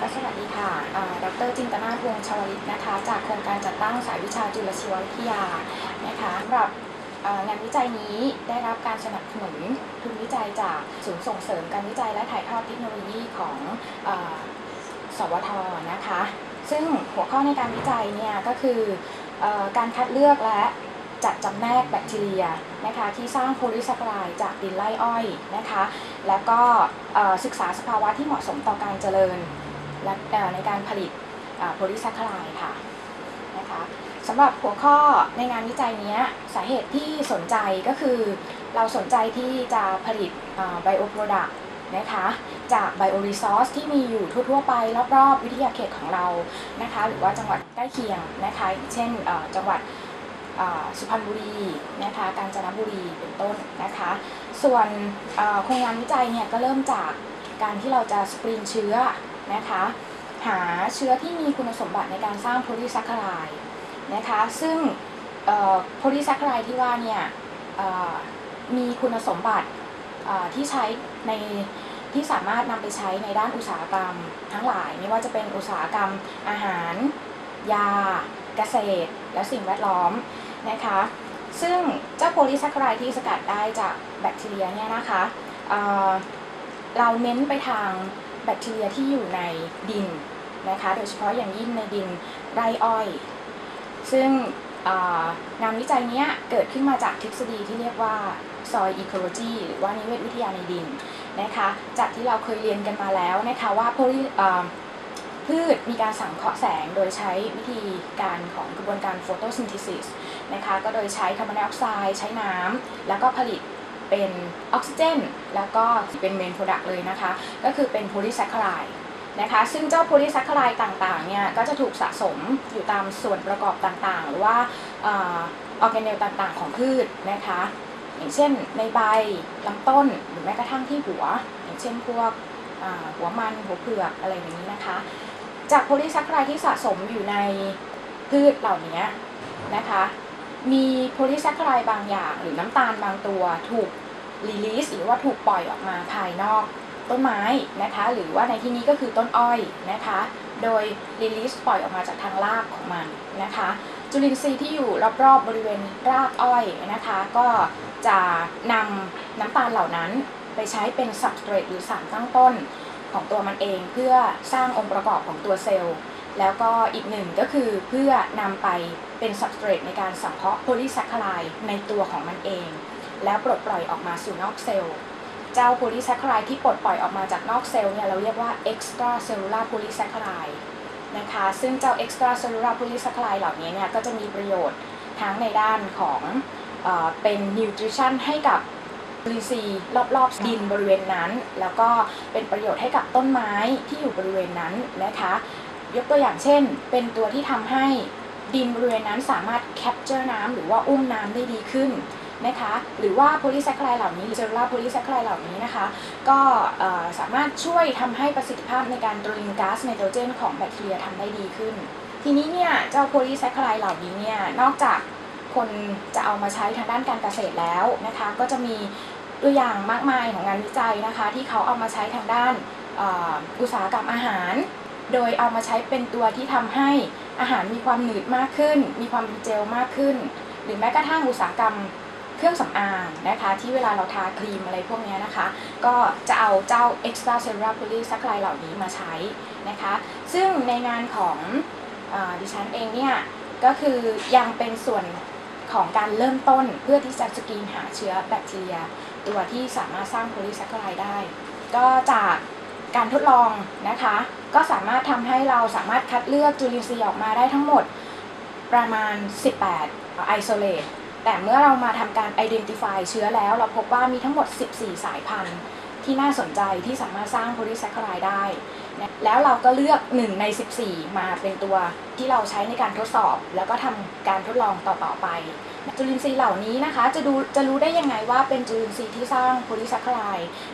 ก็สวัสดีค่ะ ดรจินตนาถวงศ์ชวลิตนะคะ จากโครงการจัดตั้งสายวิชาจุลชีววิทยา นะคะสำหรับงานวิจัยนี้ได้รับการสนับสนุนทุนวิจัยจากศูนย์ส่งเสริมการวิจัยและถ่ายทอดเทคโนโลยีของอสวทนะคะ ซึ่งหัวข้อในการวิจัยเนี่ยก็คือออการคัดเลือกและจัดจำแนกแบคทีเรียนะคะที่สร้างโพลีแซคคาไรด์จากดินไร่อ้อยนะคะ แล้วก็ศึกษาสภาวะที่เหมาะสมต่อการเจริญ ในการผลิตโพลีแซคคาไรด์ค่ะนะคะสำหรับหัวข้อในงานวิจัยนี้สาเหตุที่สนใจก็คือ เราสนใจที่จะผลิตไบโอโปรดักต์นะคะจากไบโอรีซอสที่มีอยู่ทั่ว ๆ ไป รอบ ๆ วิทยาเขตของเรานะคะหรือว่าจังหวัดใกล้เคียงนะคะเช่นจังหวัดสุพรรณบุรีนะคะกาญจนบุรีเป็นต้นนะคะส่วนโครงงานวิจัยเนี่ยก็เริ่มจากการที่เราจะสกรีนเชื้อ นะคะ หาเชื้อที่มีคุณสมบัติในการสร้างโพลีแซคคารด์นะคะ ซึ่งโพลีแซคคารด์ที่ว่าเนี่ยมีคุณสมบัติที่ใช้ในที่สามารถนำไปใช้ในด้านอุตสาหกรรมทั้งหลาย ไม่ว่าจะเป็นอุตสาหกรรมอาหาร ยา เกษตร และสิ่งแวดล้อมนะคะ ซึ่งเจ้าโพลีแซคคารด์ที่สกัดได้จากแบคทีเรียเนี่ยนะคะเเราเน้นไปทาง แบคทีเรียที่อยู่ในดินนะคะ โดยเฉพาะอย่างยิ่งในดินไรอ้อย ซึ่งงานวิจัยนี้เกิดขึ้นมาจากทฤษฎีที่เรียกว่า soil ecology หรือว่านิเวศวิทยาในดินนะคะ จากที่เราเคยเรียนกันมาแล้วนะคะว่า poly อ่าพืชมีการสังเคราะห์แสงโดยใช้วิธีการของกระบวนการ photosynthesis นะคะ ก็โดยใช้คาร์บอนไดออกไซด์ใช้น้ำ แล้วก็ผลิต เป็นออกซิเจน แล้วก็เป็นเมนโปรดักต์เลยนะคะ ก็คือเป็นโพลีแซคคาไรด์นะคะซึ่งเจ้าโพลีแซคคาไรด์ต่างๆเนี่ยก็จะถูกสะสมอยู่ตามส่วนประกอบต่างๆ หรือว่าออร์แกเนลต่างๆ ของพืชนะคะ อย่างเช่นในใบลำต้นหรือแม้กระทั่งที่หัว อย่างเช่นพวกหัวมันหัวเผือกอะไรอย่างนี้นะคะ จากโพลีแซคคาไรด์ที่สะสมอยู่ในพืชเหล่านี้นะคะ มีโพลีแซคคาไรด์บางอย่าง หรือน้ำตาลบางตัวถูกรีลีสหรือว่าถูกปล่อยออกมาภายนอกต้นไม้นะคะ หรือว่าในที่นี้ก็คือต้นอ้อยนะคะ โดยรีลีสปล่อยออกมาจากทางรากของมันนะคะ จุลินทรีย์ที่อยู่รอบๆบริเวณรากอ้อยนะคะ ก็จะนำน้ำตาลเหล่านั้นไปใช้เป็น substrate หรือสารตั้งต้นของตัวมันเองเพื่อสร้างองค์ประกอบของตัวเซลล์ แล้วก็อีกหนึ่งก็คือเพื่อนำไปเป็น substrate ในการสังเคราะห์โพลีแซคคาไรในตัวของมันเอง แล้วปลดปล่อยออกมาสู่นอกเซลล์ เจ้าโพลีแซคคาไรที่ปลดปล่อยออกมาจากนอกเซลล์เนี่ยเราเรียกว่า extra cellular polysaccharide นะคะซึ่งเจ้า extra cellular polysaccharide เหล่านี้เนี่ยก็จะมีประโยชน์ทั้งในด้านของเออเป็น nutrition ให้กับจุลินทรีย์รอบๆดินบริเวณนั้น แล้วก็เป็นประโยชน์ให้กับต้นไม้ที่อยู่บริเวณนั้นนะคะ ยกตัวอย่างเช่น เป็นตัวที่ทำให้ดินบริเวณนั้นสามารถ capture น้ำหรือว่าอุ้มน้ำได้ดีขึ้นนะคะ หรือว่าโพลีแซคคาไรด์เหล่านี้หรือเซลลูลาโพลีแซคคาไรด์เหล่านี้นะคะ ก็สามารถช่วยทำให้ประสิทธิภาพในการตรึงก๊าซไนโตรเจนของแบคทีเรียทำได้ดีขึ้น ทีนี้เนี่ยเจ้าโพลีแซคคาไรด์เหล่านี้เนี่ยนอกจากคนจะเอามาใช้ทางด้านการเกษตรแล้วนะคะ ก็จะมีตัวอย่างมากมายของงานวิจัยนะคะ ที่เขาเอามาใช้ทางด้านอุตสาหกรรมอาหาร โดยเอามาใช้เป็นตัวที่ทำให้อาหารมีความหนืดมากขึ้น มีความเป็นเจลมากขึ้น หรือแม้กระทั่งอุตสาหกรรมเครื่องสำอางนะคะ ที่เวลาเราทาครีมอะไรพวกนี้นะคะ ก็จะเอาเจ้า extra cellular polysaccharide เหล่านี้มาใช้นะคะ ซึ่งในงานของอดิฉันเองเนี่ยก็คือยังเป็นส่วนของการเริ่มต้นเพื่อที่จะสกรีนหาเชื้อแบคทีเรีย ตัวที่สามารถสร้างโพลีแซคคาไรด์ได้ ก็จากการทดลองนะคะ ก็สามารถทำให้เราสามารถคัดเลือกจุลินทรีย์ออกมาได้ทั้งหมดประมาณ 18 isolate แต่เมื่อเรามาทำการ identify เชื้อแล้ว เราพบว่ามีทั้งหมด 14 สายพันธุ์ที่น่าสนใจที่สามารถสร้างโพลีแซคคาไรด์ได้ นะแล้วเราก็เลือก 1 ใน 14 มาเป็นตัวที่เราใช้ในการทดสอบ แล้วก็ทำการทดลองต่อๆไป จุลินทรีย์เหล่านี้นะคะ จะดูจะรู้ได้ยังไงว่าเป็นจุลินทรีย์ที่สร้างโพลีแซคคาไร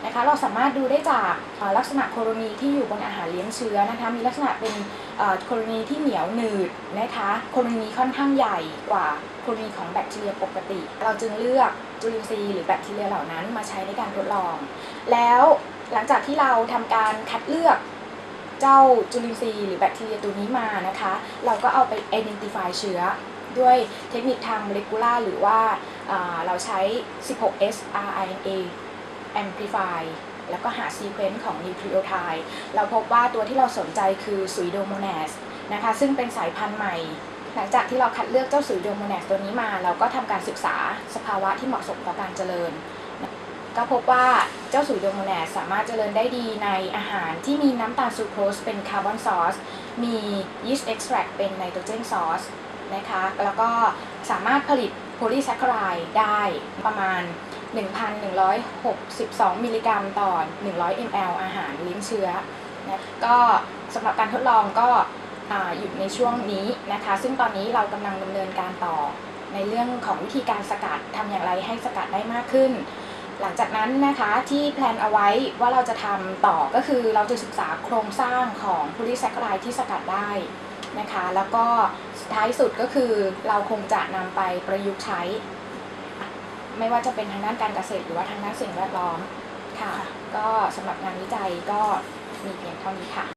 นะคะ เราสามารถดูได้จากลักษณะโคโรนีที่อยู่บนอาหารเลี้ยงเชื้อนะคะ มีลักษณะเป็นโคโรนีที่เหนียวหนืดนะคะ โคโรนีค่อนข้างใหญ่กว่าโคโรนีของแบคทีเรียปกติ เราจึงเลือกจุลินทรีย์หรือแบคทีเรียเหล่านั้นมาใช้ในการทดลอง แล้วหลังจากที่เราทำการคัดเลือก เจ้าจุลินทรีย์หรือแบคทีเรียตัวนี้มานะคะ เราก็เอาไป identify เชื้อด้วยเทคนิคทางโมเลกุลาร์หรือว่าาเราใช้ 16S RNA amplify แล้วก็หาซีเควนซ์ของนิวคลีโอไทด์เราพบว่าตัวที่เราสนใจคือซุยโดโมนสนะคะ ซึ่งเป็นสายพันธุ์ใหม่ หลังจากที่เราคัดเลือกเจ้าซุยโดโมนสตัวนี้มา เราก็ทำการศึกษาสภาวะที่เหมาะสมต่อการเจริญ ก็พบว่าเจ้าสุยโดโมแนสสามารถเจริญได้ดีในอาหารที่มีน้ำตาลซูโครสเป็นคาร์บอนซอส มียีสต์เอ็กซ์แทรเป็นไนโตรเจนซอสนะคะ แล้วก็สามารถผลิตโพลีแซคคารายได้ประมาณ 1,162 มิลลิกรัมต่อ 100 ml อาหารเลี้ยงเชื้อนะก็สำหรับการทดลองก็ออยู่ในช่วงนี้นะคะ ซึ่งตอนนี้เรากำลังดำเนินการต่อในเรื่องของวิธีการสกัดทำอย่างไรให้สกัดได้มากขึ้น หลังจากนั้นนะคะที่แพลนเอาไว้ว่าเราจะทำต่อก็คือเราจะศึกษาโครงสร้างของโพลีแซคคารายที่สกัดได้นะคะ แล้วก็ท้ายสุดก็คือเราคงจะนำไปประยุกต์ใช้ ไม่ว่าจะเป็นทางด้านการเกษตรหรือว่าทางด้านสิ่งแวดล้อมค่ะ ก็สำหรับงานวิจัยก็มีเพียงเท่านี้ค่ะ